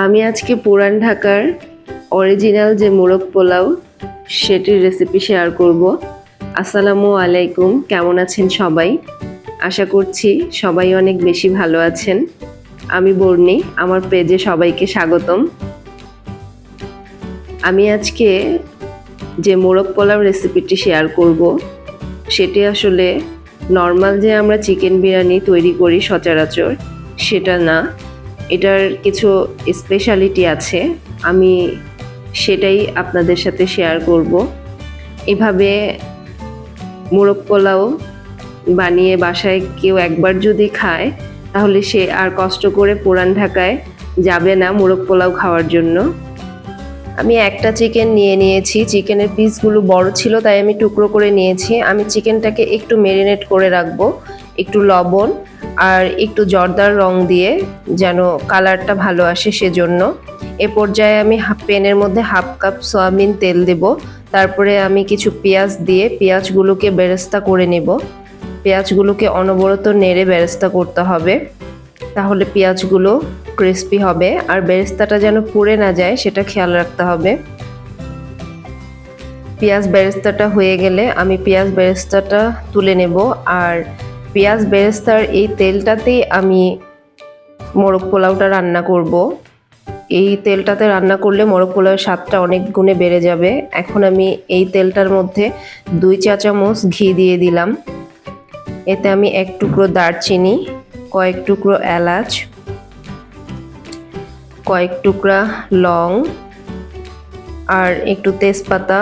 আমি আজকে পুরান ঢাকার অরিজিনাল যে মোরগ পোলাও, সেটির রেসিপি শেয়ার করব। আসসালামু আলাইকুম, কেমন আছেন সবাই? আশা করছি সবাই অনেক বেশি ভালো আছেন। আমি বর্ণি, আমার পেজে সবাইকে স্বাগতম। আমি আজকে যে মোরগ পোলাও রেসিপিটি শেয়ার করব, সেটি আসলে নর্মাল যে আমরা চিকেন বিরিয়ানি তৈরি করি সচরাচর, সেটা না। এটার কিছু স্পেশালিটি আছে, আমি সেটাই আপনাদের সাথে শেয়ার করব। এভাবে মোরগ পোলাও বানিয়ে বাসায় কেউ একবার যদি খায়, তাহলে সে আর কষ্ট করে পুরান ঢাকায় যাবে না মোরগ পোলাও খাওয়ার জন্য। আমি একটা চিকেন নিয়ে নিয়েছি চিকেনের পিসগুলো বড় ছিল, তাই আমি টুকরো করে নিয়েছি। আমি চিকেনটাকে একটু মেরিনেট করে রাখব, একটু লবণ আর একটু জর্দার রং দিয়ে যেন কালারটা ভালো আসে সেজন্য। এ পর্যায়ে আমি হাফ প্যানের মধ্যে হাফ কাপ সয়াবিন তেল দেব। তারপরে আমি কিছু পেঁয়াজ দিয়ে পেঁয়াজগুলোকে বেরেস্তা করে নেব। পেঁয়াজগুলোকে অনবরত নেড়ে বেরেস্তা করতে হবে। তাহলে পেঁয়াজগুলো ক্রিস্পি হবে আর বেরেস্তাটা যেন পুড়ে না যায় সেটা খেয়াল রাখতে হবে। পেঁয়াজ বেরেস্তাটা হয়ে গেলে আমি পেঁয়াজ বেরেস্তাটা তুলে নেব আর পেঁয়াজ বেরেস্তার এই তেলটাতেই আমি মোরগ পোলাওটা রান্না করব। এই তেলটাতে রান্না করলে মোরগ পোলাওয়ের স্বাদটা অনেক গুণে বেড়ে যাবে। এখন আমি এই তেলটার মধ্যে দুই চা চামচ ঘি দিয়ে দিলাম। এতে আমি এক টুকরো দারচিনি, কয়েক টুকরো এলাচ, কয়েক টুকরা লং আর একটু তেজপাতা,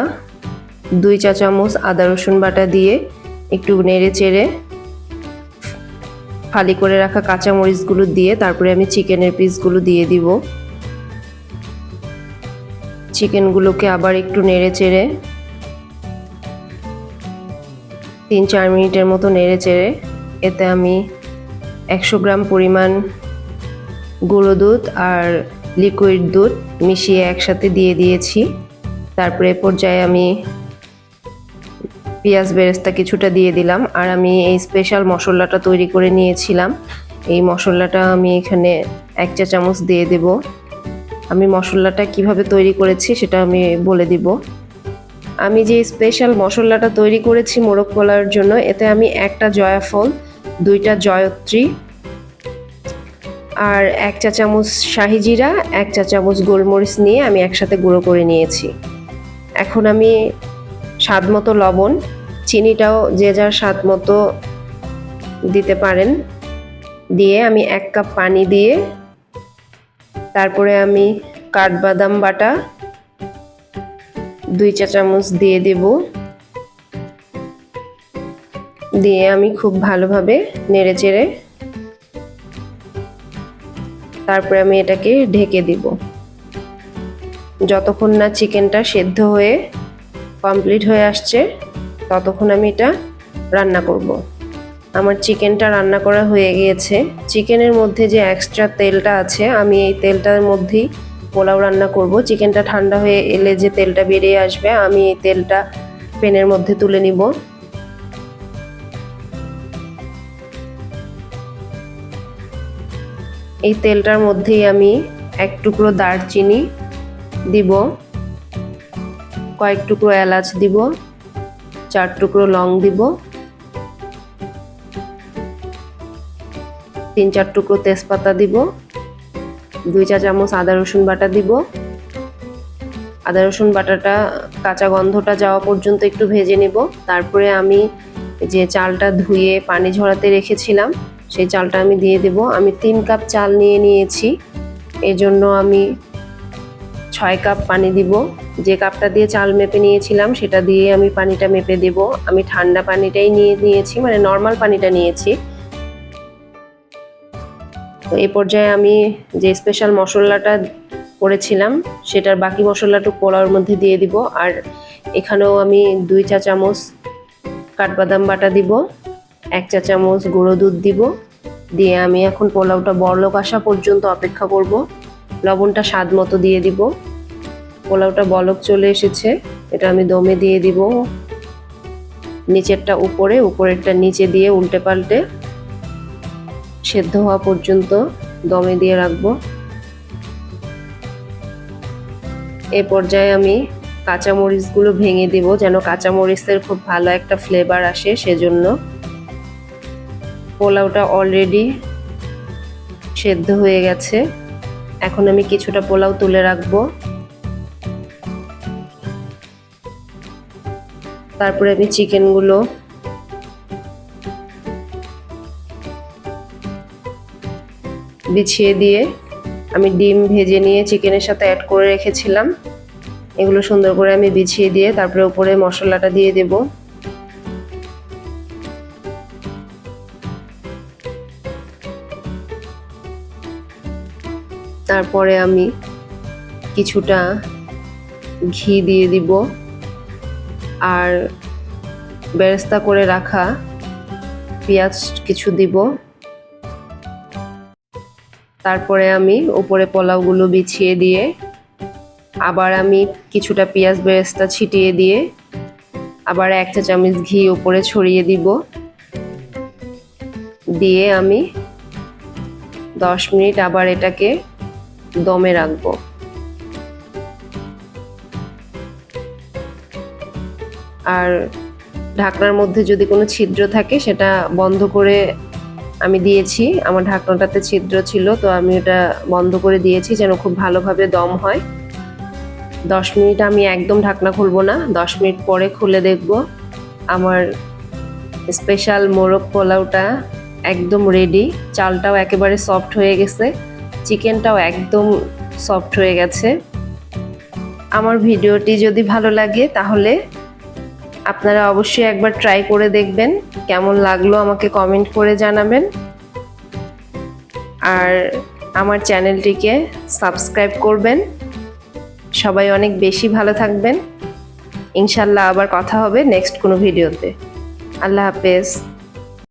দুই চা চামচ আদা রসুন বাটা দিয়ে একটু নেড়ে চেড়ে ফালি করে রাখা কাঁচা মরিচগুলো দিয়ে তারপরে আমি চিকেনের পিসগুলো দিয়ে দিব। চিকেনগুলোকে আবার একটু নেড়ে চেড়ে তিন চার মিনিটের মতো নেড়ে চেড়ে এতে আমি একশো গ্রাম পরিমাণ গুঁড়ো দুধ আর লিকুইড দুধ মিশিয়ে একসাথে দিয়ে দিয়েছি। তারপরে পর্যায়ে আমি পেঁয়াজ বেরেস্তা কিছুটা দিয়ে দিলাম আর আমি এই স্পেশাল মশলাটা তৈরি করে নিয়েছিলাম। এই মশলাটা আমি এখানে এক চা চামচ দিয়ে দেব। আমি মশলাটা কীভাবে তৈরি করেছি সেটা আমি বলে দিব। আমি যে স্পেশাল মশলাটা তৈরি করেছি মোরগ পোলার জন্য, এতে আমি একটা জয়াফল, দুইটা জয়ত্রী আর এক চা চামচ শাহি জিরা, এক চা চামচ গোলমরিচ নিয়ে আমি একসাথে গুঁড়ো করে নিয়েছি। এখন আমি স্বাদ মতো লবণ, চিনিটাও যে যার স্বাদ মতো দিতে পারেন। দিয়ে আমি এক কাপ পানি দিয়ে তারপরে আমি কাঠবাদাম বাটা দুই চা চামচ দিয়ে দেব। দিয়ে আমি খুব ভালোভাবে নেড়ে চেড়ে তারপরে আমি এটাকে ঢেকে দিব। যতক্ষণ না চিকেনটা সেদ্ধ হয়ে কমপ্লিট হয়ে আসছে, ততক্ষণ আমি এটা রান্না করব। আমার চিকেনটা রান্না করা হয়ে গিয়েছে। চিকেনের মধ্যে যে এক্সট্রা তেলটা আছে, আমি এই তেলটার মধ্যেই পোলাও রান্না করব। চিকেনটা ঠান্ডা হয়ে এলে যে তেলটা বেরিয়ে আসবে, আমি এই তেলটা প্যানের মধ্যে তুলে নিব। এই তেলটার মধ্যেই আমি এক টুকরো দারচিনি দিব। কয়েক টুকরো এলাচ দিব চার টুকরো লং দিব, তিন চার টুকরো তেজপাতা দিব, দুই চা চামচ আদা রসুন বাটা দিব। আদা রসুন বাটাটা কাঁচা গন্ধটা যাওয়া পর্যন্ত একটু ভেজে নিব। তারপরে আমি যে চালটা ধুয়ে পানি ঝরাতে রেখেছিলাম, সেই চালটা আমি দিয়ে দেব। আমি তিন কাপ চাল নিয়ে নিয়েছি, এজন্য আমি ছয় কাপ পানি দিব। যে কাপটা দিয়ে চাল মেপে নিয়েছিলাম, সেটা দিয়ে আমি পানিটা মেপে দেব। আমি ঠান্ডা পানিটাই নিয়ে নিয়েছি মানে নর্মাল পানিটা নিয়েছি। তো এই পর্যায়ে আমি যে স্পেশাল মশলাটা করেছিলাম, সেটার বাকি মশলাটুকু পোলাওর মধ্যে দিয়ে দিব। আর এখানেও আমি দুই চা চামচ কাঠবাদাম বাটা দিব, এক চা চামচ গুঁড়ো দুধ দিব। দিয়ে আমি এখন পোলাওটা বড়লোক আসা পর্যন্ত অপেক্ষা করব। লবণটা স্বাদ মতো দিয়ে দিব। পোলাওটা বলক চলে এসেছে। এটা আমি দমে দিয়ে দিব। নিচেরটা উপরে, উপরেরটা নিচে দিয়ে উল্টে পাল্টে সেদ্ধ হওয়া পর্যন্ত দমে দিয়ে রাখব। এ পর্যায়ে আমি কাঁচামরিচগুলো ভেঙে দেব যেন কাঁচামরিচের খুব ভালো একটা ফ্লেভার আসে সেজন্য। পোলাওটা অলরেডি সেদ্ধ হয়ে গেছে। এখন আমি কিছুটা পোলাও তুলে রাখব। তারপরে আমি চিকেনগুলো বিছিয়ে দিয়ে আমি ডিম ভেজে নিয়ে চিকেনের সাথে অ্যাড করে রেখেছিলাম। এগুলো সুন্দর করে আমি বিছিয়ে দিয়ে তারপরে উপরে মশলাটা দিয়ে দেব। তারপরে আমি কিছুটা ঘি দিয়ে দিব। আর বেরেস্তা করে রাখা পেঁয়াজ কিছু দিব। তারপরে আমি উপরে পোলাওগুলো বিছিয়ে দিয়ে আবার আমি কিছুটা পেঁয়াজ বেরেস্তা ছিটিয়ে দিয়ে আবার এক চা চামচ ঘি উপরে ছড়িয়ে দিব। দিয়ে আমি দশ মিনিট আবার এটাকে দমে রাখব। আর ঢাকনার মধ্যে যদি কোনো ছিদ্র থাকে, সেটা বন্ধ করে আমি দিয়েছি। আমার ঢাকনাটাতে ছিদ্র ছিল, তো আমি ওটা বন্ধ করে দিয়েছি যেন খুব ভালোভাবে দম হয়। দশ মিনিট আমি একদম ঢাকনা খুলবো না। দশ মিনিট পরে খুলে দেখব আমার স্পেশাল মোরগ পোলাওটা একদম রেডি। চালটাও একেবারে সফট হয়ে গেছে। চিকেনটাও একদম সফট হয়ে গেছে। আমার ভিডিওটি যদি ভালো লাগে, তাহলে আপনারা অবশ্যই একবার ট্রাই করে দেখবেন, কেমন লাগল আমাকে কমেন্ট করে জানাবেন। আর আমার চ্যানেলটিকে সাবস্ক্রাইব করবেন। সবাই অনেক বেশি ভালো থাকবেন। ইনশাল্লাহ আবার কথা হবে নেক্সট কোনো ভিডিওতে আল্লাহ হাফেজ।